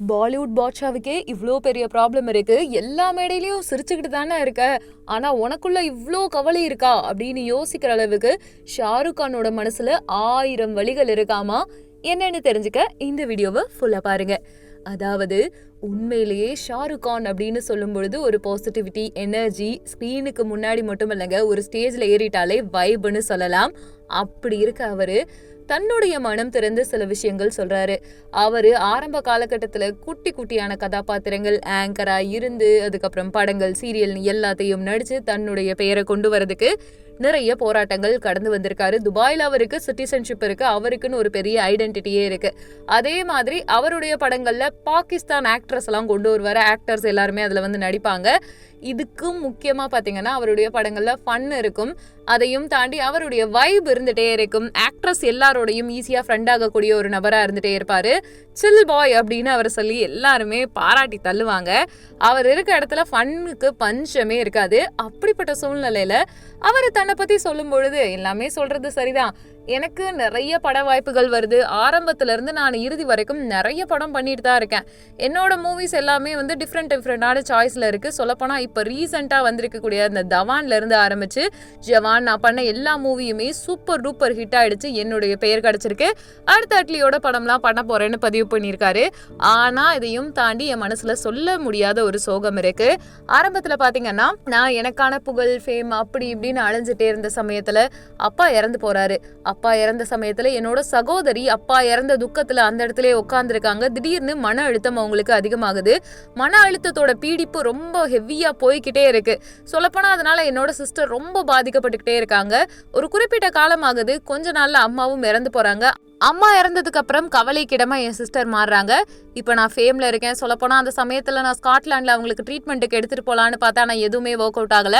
பாலிவுட் பாட்ஷாவுக்கே இவ்வளோ பெரிய ப்ராப்ளம் இருக்கு. எல்லா மேடையிலையும் சிரிச்சுக்கிட்டு தானே இருக்க. ஆனா உனக்குள்ள இவ்வளோ கவலை இருக்கா? அப்படின்னு யோசிக்கிற அளவுக்கு ஷாருக் கானோட மனசுல ஆயிரம் வழிகள் இருக்காமா? என்னன்னு தெரிஞ்சுக்க இந்த வீடியோவை ஃபுல்லா பாருங்க. அதாவது உண்மையிலேயே ஷாருக் கான் அப்படின்னு சொல்லும் பொழுது ஒரு பாசிட்டிவிட்டி எனர்ஜி ஸ்க்ரீனுக்கு முன்னாடி மட்டும் இல்லைங்க ஒரு ஸ்டேஜில் ஏறிட்டாலே வைப்னு சொல்லலாம். அப்படி இருக்க அவர் தன்னுடைய மனம் திறந்து சில விஷயங்கள் சொல்றாரு. அவரு ஆரம்ப காலகட்டத்துல குட்டி குட்டியான கதாபாத்திரங்கள் ஆங்கரா இருந்து அதுக்கப்புறம் படங்கள் சீரியல் எல்லாத்தையும் நடிச்சு தன்னுடைய பெயரை கொண்டு வரதுக்கு நிறைய போராட்டங்கள் கடந்து வந்திருக்காரு. துபாயில் அவருக்கு சிட்டிசன்ஷிப் இருக்கு. அவருக்குன்னு ஒரு பெரிய ஐடென்டிட்டியே இருக்கு. அதே மாதிரி அவருடைய படங்கள்ல பாகிஸ்தான் ஆக்ட்ரஸ் எல்லாம் கொண்டு வருவார். ஆக்டர்ஸ் எல்லாருமே அதுல வந்து நடிப்பாங்க. இதுக்கும் முக்கியமா பாத்தீங்கன்னா அவருடைய படங்கள்ல ஃபன் இருக்கும். அதையும் தாண்டி அவருடைய வைப் இருந்துட்டே இருக்கும். ஆக்ட்ரஸ் எல்லாரோடையும் ஈஸியா ஃப்ரெண்ட் ஆகக்கூடிய ஒரு நபரா இருந்துட்டே இருப்பாரு. சில் பாய் அப்படின்னு அவர் சொல்லி எல்லாருமே பாராட்டி தள்ளுவாங்க. அவர் இருக்க இடத்துல ஃபன்னுக்கு பஞ்சமே இருக்காது. அப்படிப்பட்ட சூழ்நிலையில அவர் தன்னை பத்தி சொல்லும் பொழுது எல்லாமே சொல்றது சரிதான். எனக்கு நிறைய பட வாய்ப்புகள் வருது. ஆரம்பத்துல இருந்து நான் இறுதி வரைக்கும் நிறைய படம் பண்ணிட்டு தான் இருக்கேன். என்னோட மூவிஸ் எல்லாமே வந்து டிஃப்ரெண்ட் டிஃப்ரெண்டான சாய்ஸ்ல இருக்கு. சொல்லப்போனா இப்போ ரீசெண்டா வந்திருக்கக்கூடிய அந்த தவான்ல இருந்து ஆரம்பிச்சு ஜவான் நான் பண்ண எல்லா மூவியுமே சூப்பர் டூப்பர் ஹிட் ஆயிடுச்சு. என்னுடைய பெயர் கிடைச்சிருக்கு. அடுத்த அட்லியோட படம்லாம் பண்ண போறேன்னு பதிவு பண்ணியிருக்காரு. ஆனா இதையும் தாண்டி என் மனசுல சொல்ல முடியாத ஒரு சோகம் இருக்கு. ஆரம்பத்துல பாத்தீங்கன்னா நான் எனக்கான புகழ் ஃபேம் அப்படி இப்படின்னு அலைஞ்சிட்டே இருந்த சமயத்துல அப்பா இறந்து போறாரு. அப்பா இறந்த சமயத்துல என்னோட சகோதரி அப்பா இறந்த துக்கத்துல அந்த இடத்துல உட்காந்துருக்காங்க திடீர்னு மன அழுத்தம் அவங்களுக்கு அதிகமாகுது. மன அழுத்தத்தோட பீடிப்பு ரொம்ப ஹெவியா போய்கிட்டே இருக்கு. சொல்லப்போனா அதனால என்னோட சிஸ்டர் ரொம்ப பாதிக்கப்பட்டுக்கிட்டே இருக்காங்க. ஒரு குறிப்பிட்ட காலம் ஆகுது கொஞ்ச நாள்ல அம்மாவும் இறந்து போறாங்க. அம்மா இறந்ததுக்கு அப்புறம் கவலைக்கிடமா என் சிஸ்டர் மாறுறாங்க. இப்போ நான் ஃபேம்ல இருக்கேன். சொல்லப்போனா அந்த சமயத்துல நான் ஸ்காட்லாண்ட்ல அவங்களுக்கு ட்ரீட்மெண்ட்டுக்கு எடுத்துட்டு போலான்னு பார்த்தா நான் எதுவுமே ஒர்க் அவுட் ஆகல.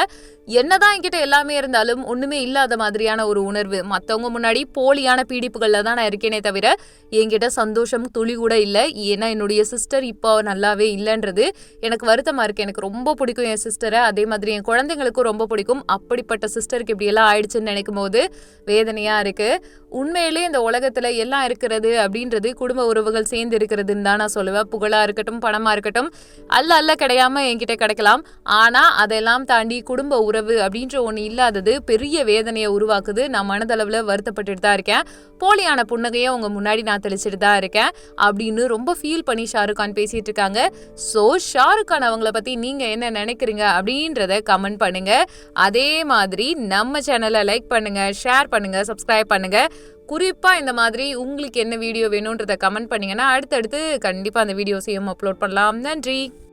என்னதான் என்கிட்ட எல்லாமே இருந்தாலும் ஒண்ணுமே இல்லாத மாதிரியான ஒரு உணர்வு. மத்தவங்க முன்னாடி போலியான பீடிப்புகள்ல தான் நான் இருக்கேனே தவிர என்கிட்ட சந்தோஷம் துளி கூட இல்லை. ஏன்னா என்னுடைய சிஸ்டர் இப்போ நல்லாவே இல்லைன்றது எனக்கு வருத்தமா இருக்கு. எனக்கு ரொம்ப பிடிக்கும் என் சிஸ்டரை அதே மாதிரி என் குழந்தைங்களுக்கும் ரொம்ப பிடிக்கும். அப்படிப்பட்ட சிஸ்டருக்கு இப்படி எல்லாம் ஆயிடுச்சுன்னு நினைக்கும் போது வேதனையா இருக்கு. உண்மையிலேயே இந்த உலகத்துல எல்லாம் இருக்கிறது அப்படின்றது குடும்ப உறவுகள் சேர்ந்து இருக்கிறதுன்னு தான் நான் சொல்லுவேன். புகழா இருக்கட்டும் பணமா இருக்கட்டும் அல்ல அல்ல கிடையாம என்கிட்ட கிடைக்கலாம். ஆனா அதெல்லாம் தாண்டி குடும்ப உறவு அப்படின்ற ஒண்ணு இல்லாதது பெரிய வேதனையை உருவாக்குது. நான் மனதளவுல வருத்தப்பட்டுட்டு தான் இருக்கேன். போலியான புன்னகையை உங்க முன்னாடி நான் தெளிச்சிட்டு தான் இருக்கேன் அப்படின்னு ரொம்ப ஃபீல் பண்ணி ஷாருக் கான் பேசிட்டு இருக்காங்க. ஸோ ஷாருக் கான் அவங்கள பத்தி நீங்க என்ன நினைக்கிறீங்க அப்படின்றத கமெண்ட் பண்ணுங்க. அதே மாதிரி நம்ம சேனலை லைக் பண்ணுங்க ஷேர் பண்ணுங்க சப்ஸ்கிரைப் பண்ணுங்க. குறிப்பாக இந்த மாதிரி உங்களுக்கு என்ன வீடியோ வேணுன்றத கமெண்ட் பண்ணிங்கன்னா அடுத்தடுத்து கண்டிப்பாக அந்த வீடியோஸையும் அப்லோட் பண்ணலாம். நன்றி.